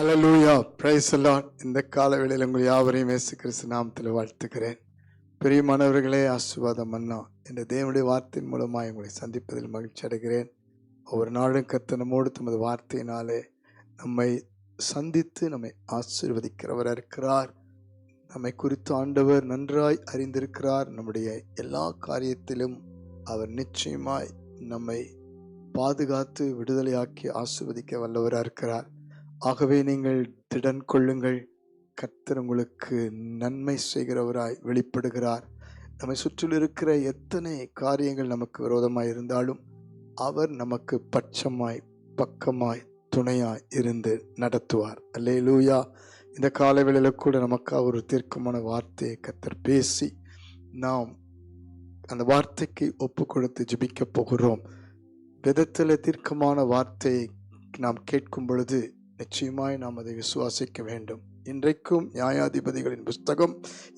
ஹalleluya பிரைசலான் இந்த காலவேளையில் உங்கள் யாவரையும் இயேசு கிறிஸ்து நாமத்தில் வாழ்த்துக்கிறேன் பிரியமானவர்களே ஆசுவாதம் அண்ணா. இந்த தேவனுடைய வார்த்தையின் மூலமாக உங்களை சந்திப்பதில் மகிழ்ச்சி அடைகிறேன். ஒவ்வொரு நாளும் கத்தனமோடு தமது வார்த்தையினாலே நம்மை சந்தித்து நம்மை ஆசீர்வதிக்கிறவராக இருக்கிறார். நம்மை குறித்து ஆண்டவர் நன்றாய் அறிந்திருக்கிறார். நம்முடைய எல்லா காரியத்திலும் அவர் நிச்சயமாய் நம்மை பாதுகாத்து விடுதலையாக்கி ஆசிர்வதிக்க வல்லவராக இருக்கிறார். ஆகவே நீங்கள் திடன் கொள்ளுங்கள். கர்த்தர் உங்களுக்கு நன்மை செய்கிறவராய் வெளிப்படுகிறார். நம்மை சுற்றில் இருக்கிற எத்தனை காரியங்கள் நமக்கு விரோதமாய் இருந்தாலும் அவர் நமக்கு பட்சமாய் பக்கமாய் துணையாய் இருந்து நடத்துவார். அல்லே லூயா இந்த காலவேளையில் கூட நமக்காக ஒரு தீர்க்கமான வார்த்தையை கத்தர் பேசி நாம் அந்த வார்த்தைக்கு ஒப்பு கொடுத்து ஜெபிக்க போகிறோம். விதத்தில் தீர்க்கமான வார்த்தையை நாம் கேட்கும் பொழுது நிச்சயமாய் நாம் அதை விசுவாசிக்க வேண்டும். இன்றைக்கும் நியாயாதிபதிகளின் புஸ்தகம்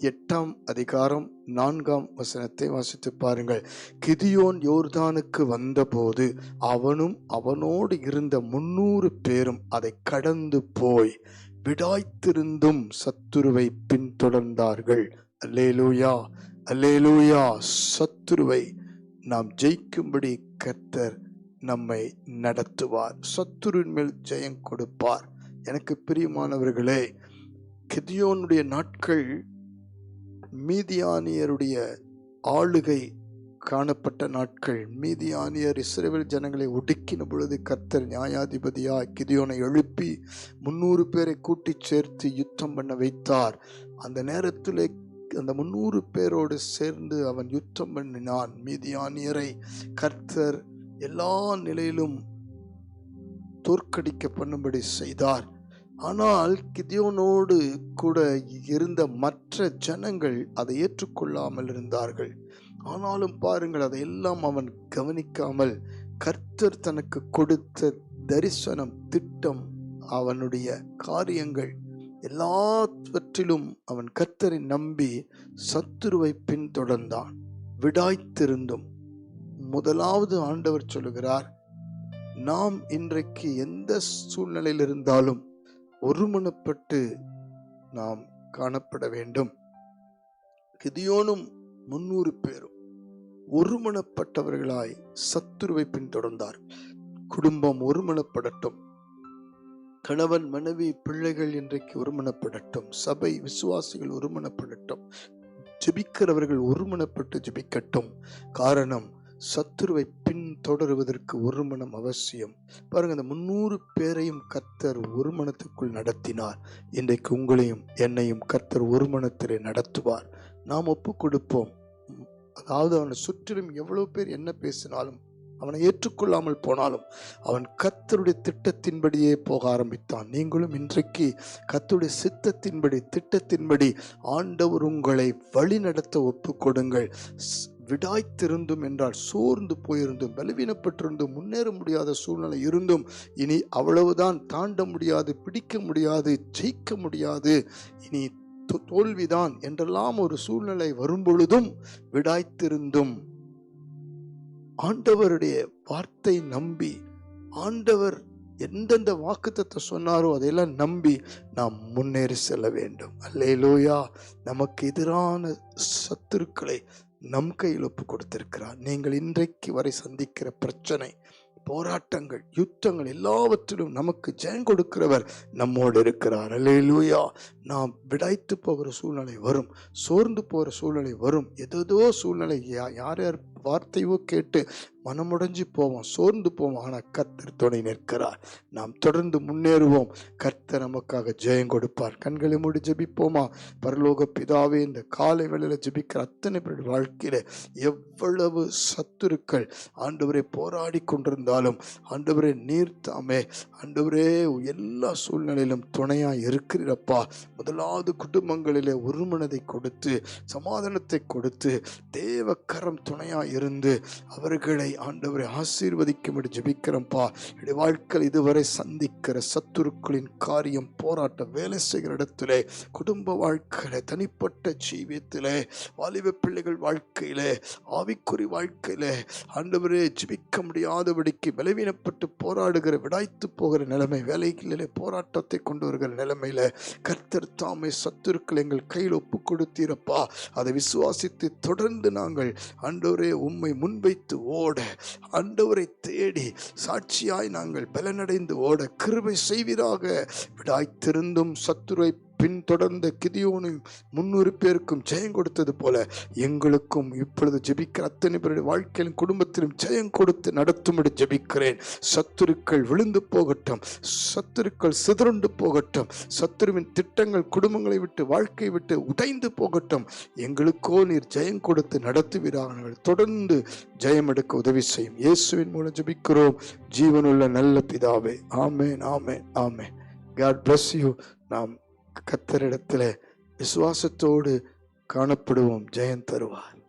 எட்டாம் அதிகாரம் நான்காம் வசனத்தை வாசித்து பாருங்கள். கிதியோன் யோர்தானுக்கு வந்தபோது அவனும் அவனோடு இருந்த முன்னூறு பேரும் அதை கடந்து போய் விடாய்த்திருந்தும் சத்துருவை பின்தொடர்ந்தார்கள். அல்லேலூயா அல்லேலூயா சத்துருவை நாம் ஜெயிக்கும்படி கர்த்தர் நம்மை நடத்துவார். சத்துருவின் மேல் ஜெயம் கொடுப்பார். எனக்கு பிரியமானவர்களே கிதியோனுடைய நாட்கள் மீதியானியருடைய ஆளுகை காணப்பட்ட நாட்கள். மீதியானியர் இஸ்ரேல் ஜனங்களை ஒடுக்கின பொழுது கர்த்தர் நியாயாதிபதியா கிதியோனை எழுப்பி முன்னூறு பேரை கூட்டி சேர்த்து யுத்தம் பண்ண வைத்தார். அந்த நேரத்தில் அந்த முன்னூறு பேரோடு சேர்ந்து அவன் யுத்தம் பண்ணினான். மீதியானியரை கர்த்தர் எல்லா நிலையிலும் தோற்கடிக்க பண்ணும்படி செய்தார். ஆனால் கிதியோனோடு கூட இருந்த மற்ற ஜனங்கள் அதை ஏற்றுக்கொள்ளாமல் இருந்தார்கள். ஆனாலும் பாருங்கள் அதையெல்லாம் அவன் கவனிக்காமல் கர்த்தர் தனக்கு கொடுத்த தரிசனம் திட்டம் அவனுடைய காரியங்கள் எல்லாவற்றிலும் அவன் கர்த்தரை நம்பி சத்துருவை பின்தொடர்ந்தான். விடாய்த்திருந்தும் முதலாவது ஆண்டவர் சொல்லுகிறார் நாம் இன்றைக்கு எந்த சூழ்நிலையில் இருந்தாலும் ஒருமனப்பட்டு நாம் காணப்பட வேண்டும். கிதியோனும் முன்னூறு பேரும் ஒருமனப்பட்டவர்களாய் சத்துருவை பின்தொடர்ந்தார். குடும்பம் ஒருமனப்படட்டும் கணவன் மனைவி பிள்ளைகள் இன்றைக்கு ஒருமனப்படட்டும் சபை விசுவாசிகள் ஒருமனப்படட்டும் ஜெபிக்கிறவர்கள் ஒருமனப்பட்டு ஜெபிக்கட்டும். காரணம் சத்துருவை பின்தொடருவதற்கு ஒரு மனம் அவசியம். பாருங்க அந்த முன்னூறு பேரையும் கர்த்தர் ஒரு மனத்துக்குள் நடத்தினார். இன்றைக்கு உங்களையும் என்னையும் கர்த்தர் ஒரு மனத்திலே நடத்துவார். நாம் ஒப்பு கொடுப்போம் அதாவது அவனை சுற்றிலும் எவ்வளவு பேர் என்ன பேசினாலும் அவனை ஏற்றுக்கொள்ளாமல் போனாலும் அவன் கர்த்தருடைய திட்டத்தின்படியே போக ஆரம்பித்தான். நீங்களும் இன்றைக்கு கத்தருடைய சித்தத்தின்படி திட்டத்தின்படி ஆண்டவர் உங்களை வழி நடத்த ஒப்பு கொடுங்கள் ஸ்- விடாய்த்திருந்தும் என்றால் சோர்ந்து போயிருந்தும் பலவீனப்பட்டிருந்தும் முன்னேற முடியாத சூழ்நிலை இருந்தும் இனி அவ்வளவுதான் தாண்ட முடியாது பிடிக்க முடியாது ஜெயிக்க முடியாது இனி தோ- தோல்விதான் என்றெல்லாம் ஒரு சூழ்நிலை வரும்பொழுதும் விடாய்த்திருந்தும். ஆண்டவருடைய வார்த்தை நம்பி ஆண்டவர் எந்தெந்த வாக்குத்தத்தை சொன்னாரோ அதையெல்லாம் நம்பி நாம் முன்னேறி செல்ல வேண்டும். அல்லேலோயா! நமக்கு எதிரான சத்துருக்களை நம் கையில் ஒப்பு கொடுத்திருக்கிறார். நீங்கள் இன்றைக்கு வரை சந்திக்கிற பிரச்சனை போராட்டங்கள் யுத்தங்கள் எல்லாவற்றிலும் நமக்கு ஜெயம் கொடுக்கிறவர் நம்மோடு இருக்கிறார். அல்லேலூயா நாம் விடாய்த்து போகிற சூழ்நிலை வரும் சோர்ந்து போகிற சூழ்நிலை வரும். ஏதேதோ சூழ்நிலை யா- யார் யார் வார்த்தையோ கேட்டு மனமுடைஞ்சு போவோம் சோர்ந்து போவோம். ஆனால் கர்த்தர் துணை நிற்கிறார். நாம் தொடர்ந்து முன்னேறுவோம். கர்த்தர் நமக்காக ஜெயம் கொடுப்பார். கண்களை மூடி ஜெபிப்போமா? பரலோக பிதாவே இந்த காலை வேளையில் ஜெபிக்கிற அத்தனை பேர் வாழ்க்கையில் எவ்வளவு சத்துருக்கள் ஆண்டவரை போராடி கொண்டிருந்தாலும் ஆண்டவரே நீர்த்தாமே ஆண்டவரே எல்லா சூழ்நிலையிலும் துணையாக இருக்கிறப்பா முதலாவது குடும்பங்களிலே ஒரு மனதை கொடுத்து சமாதானத்தை கொடுத்து தேவக்கரம் துணையாக இருந்து அவர்களை ஆண்டவரை ஆசீர்வதிக்கும்படி ஜெபிக்கிறோம்ப்பா என்னுடைய வாழ்க்கையில் இதுவரை சந்திக்கிற சத்துருக்களின் காரியம் போராட்டம் வேலை செய்கிற இடத்திலே குடும்ப வாழ்க்கையில தனிப்பட்ட ஜீவியத்திலே வாலிப பிள்ளைகள் வாழ்க்கையிலே ஆவிக்குறி வாழ்க்கையிலே ஆண்டவரே ஜபிக்க முடியாதபடிக்கு பலவீனப்பட்டு போராடுகிற விடாய்த்து போகிற நிலைமை வேலைகளிலே போராட்டத்தை கொண்டு வருகிற நிலைமையில கர்த்தர் தாமே சத்துருக்கள் எங்கள் கையில் ஒப்பு கொடுத்தீரப்பா அதை விசுவாசித்து தொடர்ந்து நாங்கள் ஆண்டவரே உம்மை முன்வைத்து ஓட. ஆண்டவரை தேடி சாட்சியாய் நாங்கள் பலனடைந்து ஓட. கிருபை செய்வீராக. விடாய்த்திருந்தும் சத்துரை பின்தொடர்ந்த கிதியோனும் முன்னூறு பேருக்கும் ஜெயம் கொடுத்தது போல எங்களுக்கும் இப்பொழுது ஜெபிக்கிற அத்தனை பேருடைய வாழ்க்கையிலும் குடும்பத்திலும் ஜெயம் கொடுத்து நடத்தும்படி ஜெபிக்கிறேன். சத்துருக்கள் விழுந்து போகட்டும். சத்துருக்கள் சிதறுண்டு போகட்டும். சத்துருவின் திட்டங்கள் குடும்பங்களை விட்டு வாழ்க்கை விட்டு உடைந்து போகட்டும். எங்களுக்கோ நீர் ஜெயம் கொடுத்து நடத்துவீராக தொடர்ந்து ஜெயம் எடுக்க உதவி செய்யும். இயேசுவின் மூலம் ஜபிக்கிறோம். ஜீவனுள்ள நல்ல பிதாவே. ஆமேன் ஆமேன் ஆமேன். காட் பிளஸ் யூ நாம் கத்தரிடத்தில் விசுவாசத்தோடு காணப்படுவோம். ஜெயம் தருவார்.